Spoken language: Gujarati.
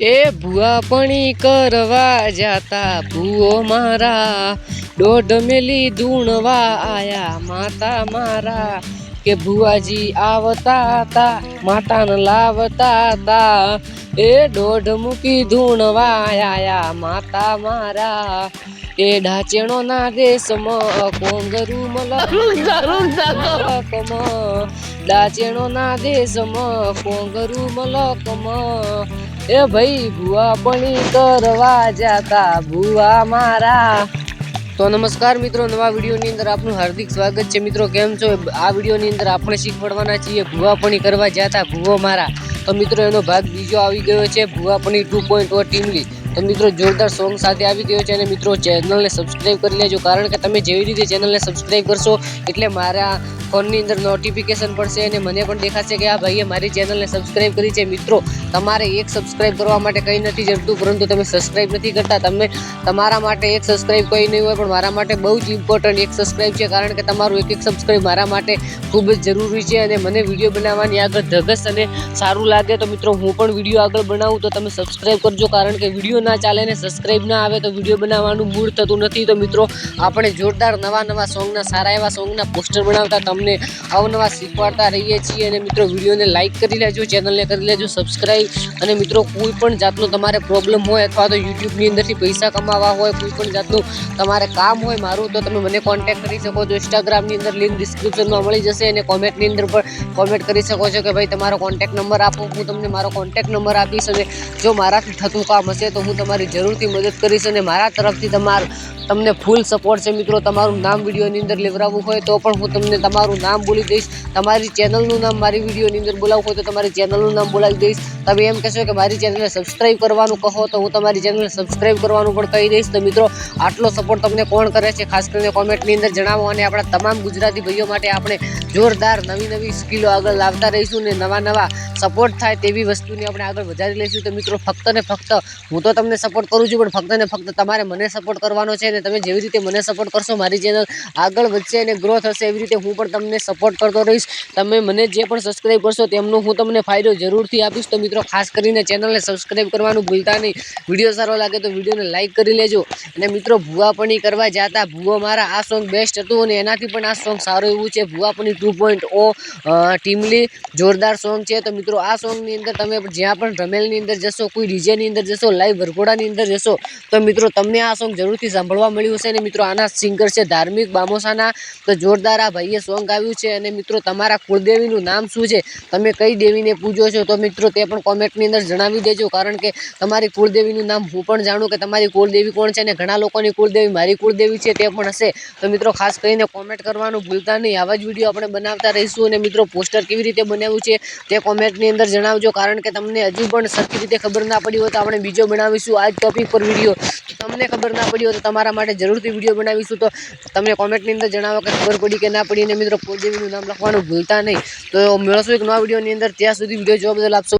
એ પણી કરવા જાતા ભૂઓ મારા, દોઢ મેલી ધૂણવા આયા માતા મારા. કે ભુવાજી આવતા તા, માતાને લાવતા તા. એ દોઢ મૂકી ધૂણવા આયા માતા મારા. એ ડાચેણો ના દેશમાં કોંગરું મલકમ. ડાચેણો ના દેશમાં કોંગરું મલકમાં. એ ભાઈ, ભુવા પણી કરવા જાતા, ભુવા મારા. તો નમસ્કાર મિત્રો, નવા વિડીયોની અંદર આપનું હાર્દિક સ્વાગત છે. મિત્રો, કેમ છો? આ વિડીયોની અંદર આપણે શીખવાડવાના છીએ ભુવાપણી કરવા જતા, ભુવો મારા. તો મિત્રો, એનો ભાગ બીજો આવી ગયો છે ભુવાપણી ટુ પોઈન્ટ ઓ ટીમલી. તો મિત્રો જોરદાર સોંગ સાથે આવી ગયો છે અને મિત્રો ચેનલને સબસ્ક્રાઈબ કરી લેજો. કારણ કે તમે જેવી રીતે ચેનલને સબસ્ક્રાઈબ કરશો એટલે મારા ફોનની અંદર નોટિફિકેશન પડશે અને મને પણ દેખાશે કે આ ભાઈએ મારી ચેનલને સબસ્ક્રાઈબ કરી છે. મિત્રો, તમારે એક સબસ્ક્રાઈબ કરવા માટે કંઈ નથી જરૂરતું પરંતુ તમે સબસ્ક્રાઈબ નથી કરતા. તમે તમારા માટે એક સબસ્ક્રાઈબ કંઈ નહીં હોય, પણ મારા માટે બહુ જ ઇમ્પોર્ટન્ટ એક સબસ્ક્રાઈબ છે. કારણ કે તમારું એક એક સબસ્ક્રાઈબ મારા માટે ખૂબ જ જરૂરી છે અને મને વીડિયો બનાવવાની આગળ ધગસ અને સારું લાગે તો મિત્રો હું પણ વીડિયો આગળ બનાવું. તો તમે સબસ્ક્રાઈબ કરજો, કારણ કે વીડિયો ના ચાલે ને સબસ્ક્રાઈબ ના આવે તો વીડિયો બનાવવાનું મૂળ થતું નથી તો મિત્રો, આપણે જોરદાર નવા નવા સોંગના સારા એવા સોંગના પોસ્ટર બનાવતા તમને અવનવા શીખવાડતા રહીએ છીએ અને મિત્રો વિડીયોને લાઇક કરી લેજો ચેનલને કરી લેજો સબસ્ક્રાઈબ અને મિત્રો, કોઈ પણ જાતનો તમારે પ્રોબ્લેમ હોય અથવા તો યુટ્યુબની અંદરથી પૈસા કમાવા હોય, કોઈ પણ જાતનું તમારે કામ હોય મારું, તો તમે મને કોન્ટેક્ટ કરી શકો છો. ઇન્સ્ટાગ્રામની અંદર લિંક ડિસ્ક્રિપ્શનમાં મળી જશે અને કોમેન્ટની અંદર પણ કોમેન્ટ કરી શકો છો કે ભાઈ તમારો કોન્ટેક્ટ નંબર આપો, હું તમને મારો કોન્ટેક્ટ નંબર આપીશ અને જો મારાથી થતું કામ હશે તો હું તમારી જરૂરથી મદદ કરીશ અને મારા તરફથી તમારું તમને ફૂલ સપોર્ટ છે મિત્રો. તમારું નામ વિડીયોની અંદર લેવડાવવું હોય તો પણ હું તમને તમારું નામ બોલી દઈશ. તમારી ચેનલનું નામ મારી વિડીયોની અંદર બોલાવવું હોય તો તમારી ચેનલનું નામ બોલાવી દઈશ. તમે એમ કહેશો કે મારી ચેનલને સબસ્ક્રાઈબ કરવાનું કહો તો હું તમારી ચેનલને સબસ્ક્રાઈબ કરવાનું પણ કહી દઈશ. તો મિત્રો, આટલો સપોર્ટ તમને કોણ કરે છે? ખાસ કરીને કોમેન્ટની અંદર જણાવો અને આપણા તમામ ગુજરાતી ભાઈઓ માટે આપણે જોરદાર નવી નવી સ્કિલો આગળ લાવતા રહીશું ને નવા નવા સપોર્ટ થાય તેવી વસ્તુને આપણે આગળ વધારી લઈશું. તો મિત્રો ફક્ત ને ફક્ત હું તો તમને સપોર્ટ કરું છું, પણ ફક્ત ને ફક્ત તમારે મને સપોર્ટ કરવાનો છે ને તમે જેવી રીતે મને સપોર્ટ કરશો, મારી ચેનલ આગળ વધશે અને ગ્રો થશે એવી રીતે હું પણ તમને સપોર્ટ કરતો રહીશ. તમે મને જે પણ સબસ્ક્રાઈબ કરશો તેમનો હું તમને ફાયદો જરૂરથી આપીશ. તો મિત્રો, ખાસ કરીને ચેનલને સબસ્ક્રાઈબ કરવાનું ભૂલતા નહીં. વીડિયો સારો લાગે તો વિડીયોને લાઇક કરી લેજો. અને મિત્રો ભૂવાપણી કરવા જતા ભૂવો મારા આ સોંગ બેસ્ટ હતું અને એનાથી પણ આ સોંગ સારું એવું છે. ભૂવાપણી ટુ પોઈન્ટ ઓ ટીમલી જોરદાર સોંગ છે. તો મિત્રો, આ સોંગની અંદર તમે જ્યાં પણ રમેલની અંદર જશો કોઈ ડીજેની અંદર જશો, લાઈવ વરઘોડાની અંદર જશો, તો મિત્રો તમને આ સોંગ જરૂરથી સાંભળવા મળ્યું હશે. અને મિત્રો આના સિંગર છે ધાર્મિક બામોસાના. તો જોરદાર આ ભાઈએ સોંગ આવ્યું છે. અને મિત્રો તમારા કુળદેવીનું નામ શું છે? તમે કઈ દેવીને પૂજો છો? તો મિત્રો તે પણ કોમેન્ટની અંદર જણાવી દેજો. કારણ કે તમારી કુળદેવીનું નામ હું પણ જાણું કે તમારી કુળદેવી કોણ છે? અને ઘણા લોકોની કુળદેવી મારી કુળદેવી છે તે પણ હશે. તો મિત્રો ખાસ કરીને કોમેન્ટ કરવાનું ભૂલતા નહીં. આવા જ વીડિયો આપણે બનાવતા રહીશું. અને મિત્રો પોસ્ટર કેવી રીતે બનાવ્યું છે તે કોમેન્ટની અંદર જણાવજો. કારણ કે તમને હજુ પણ સરખી રીતે ખબર ના પડી હોય તો આપણે બીજો બનાવીશું આ જ ટોપિક પર વીડિયો તમને ખબર ના પડી હોય તો તમારા માટે જરૂરથી વીડિયો બનાવીશું. તો તમે કોમેન્ટની અંદર જણાવો કે ખબર પડી કે ના પડી. અને મિત્રો કુળદેવીનું નામ લખવાનું ભૂલતા નહીં. તો મેળવશું એક નવા વિડીયોની અંદર. ત્યાં સુધી વીડિયો જોવા બદલ આપશો